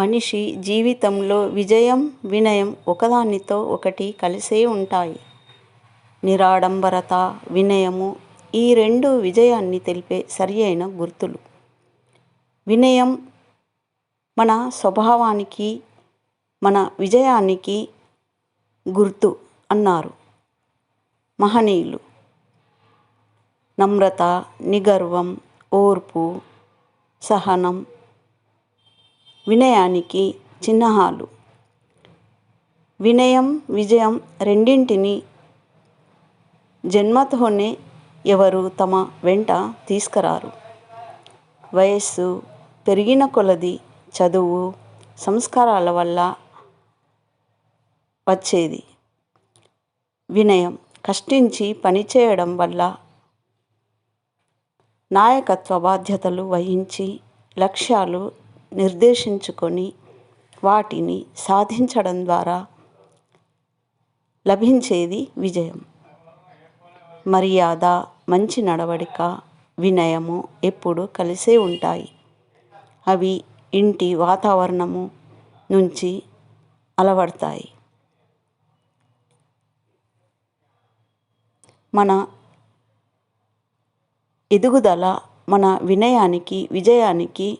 మనిషి జీవితంలో విజయం వినయం ఒకదానితో ఒకటి కలిసే ఉంటాయి. నిరాడంబరత వినయము ఈ రెండు విజయాన్ని తెలిపే సరియైన గుర్తులు. వినయం మన స్వభావానికి మన విజయానికి గుర్తు అన్నారు. మహనీయులు. నమ్రత నిగర్వం ఓర్పు సహనం వినయానికి చిహ్నాలు వినయం విజయం రెండింటిని జన్మతోనే ఎవరు తమ వెంట తీసుకురారు. వయస్సు పెరిగిన కొలది చదువు సంస్కారాల వల్ల వచ్చేది. వినయం కష్టించి పనిచేయడం వల్ల నాయకత్వ బాధ్యతలు వహించి లక్ష్యాలు నిర్దేశించుకొని వాటిని సాధించడం ద్వారా లభించేది విజయం. మర్యాద మంచి నడవడిక వినయము ఎప్పుడు కలిసే ఉంటాయి. అవి ఇంటి వాతావరణము నుంచి అలవడతాయి. మన ఎదుగుదల మన వినయానికి విజయానికి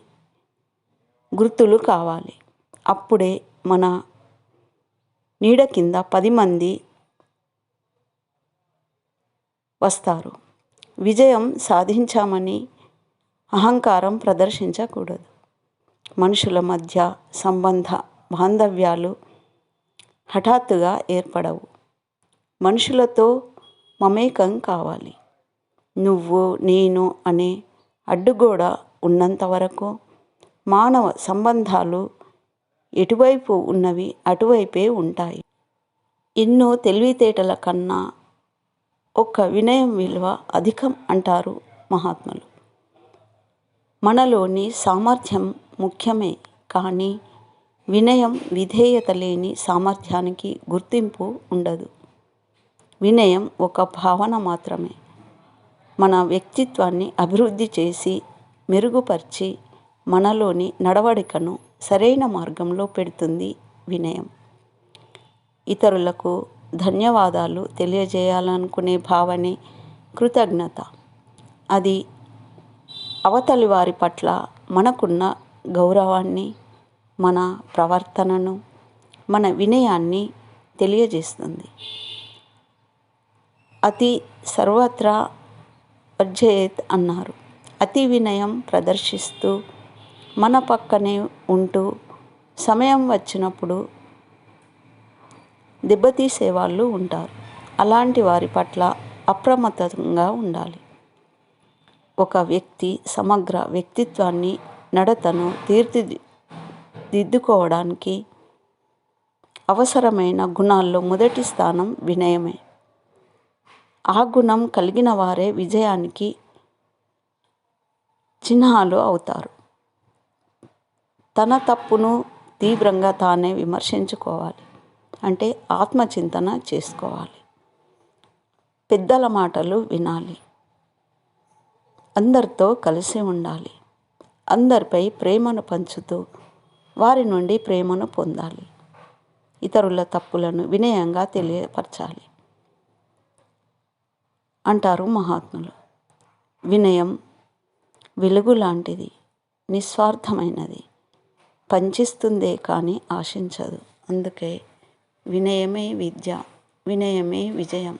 గుర్తులు కావాలి. అప్పుడే మన నీడ కింద పది మంది వస్తారు. విజయం సాధించామని అహంకారం ప్రదర్శించకూడదు. మనుషుల మధ్య సంబంధ బాంధవ్యాలు హఠాత్తుగా ఏర్పడవు. మనుషులతో మమేకం కావాలి. నువ్వు నేను అనే అడ్డుగోడ ఉన్నంత వరకు మానవ సంబంధాలు ఎటువైపు ఉన్నవి అటువైపే ఉంటాయి. ఎన్నో తెలివితేటల కన్నా ఒక్క వినయం విలువ అధికం అంటారు మహాత్ములు. మనలోని సామర్థ్యం ముఖ్యమే కానీ వినయం విధేయత లేని సామర్థ్యానికి గుర్తింపు ఉండదు. వినయం ఒక భావన మాత్రమే. మన వ్యక్తిత్వాన్ని అభివృద్ధి చేసి మెరుగుపరిచి మనలోని నడవడికను సరైన మార్గంలో పెడుతుంది వినయం. ఇతరులకు ధన్యవాదాలు తెలియజేయాలనుకునే భావనే కృతజ్ఞత. అది అవతలి వారి పట్ల మనకున్న గౌరవాన్ని మన ప్రవర్తనను మన వినయాన్ని తెలియజేస్తుంది. అతి సర్వత్రా వర్జయేత్ అన్నారు. అతి వినయం ప్రదర్శిస్తూ మన పక్కనే ఉంటూ సమయం వచ్చినప్పుడు దెబ్బతీసే వాళ్ళు ఉంటారు. అలాంటి వారి పట్ల అప్రమత్తంగా ఉండాలి. ఒక వ్యక్తి సమగ్ర వ్యక్తిత్వాన్ని నడతను తీర్చిదిద్దుకోవడానికి అవసరమైన గుణాల్లో మొదటి స్థానం వినయమే. ఆ గుణం కలిగిన వారే విజయానికి చిహ్నాలు అవుతారు. తన తప్పును తీవ్రంగా తానే విమర్శించుకోవాలి. అంటే ఆత్మచింతన చేసుకోవాలి. పెద్దల మాటలు వినాలి. అందరితో కలిసి ఉండాలి. అందరిపై ప్రేమను పంచుతూ వారి నుండి ప్రేమను పొందాలి. ఇతరుల తప్పులను వినయంగా తెలియపరచాలి. అంటారు మహాత్ములు. వినయం వెలుగు లాంటిది నిస్వార్థమైనది. పంచిస్తుందే కానీ ఆశించదు. అందుకే వినయమే విద్య వినయమే విజయం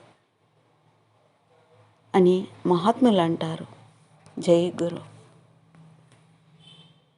అని మహాత్ములు అంటారు. జై గురు.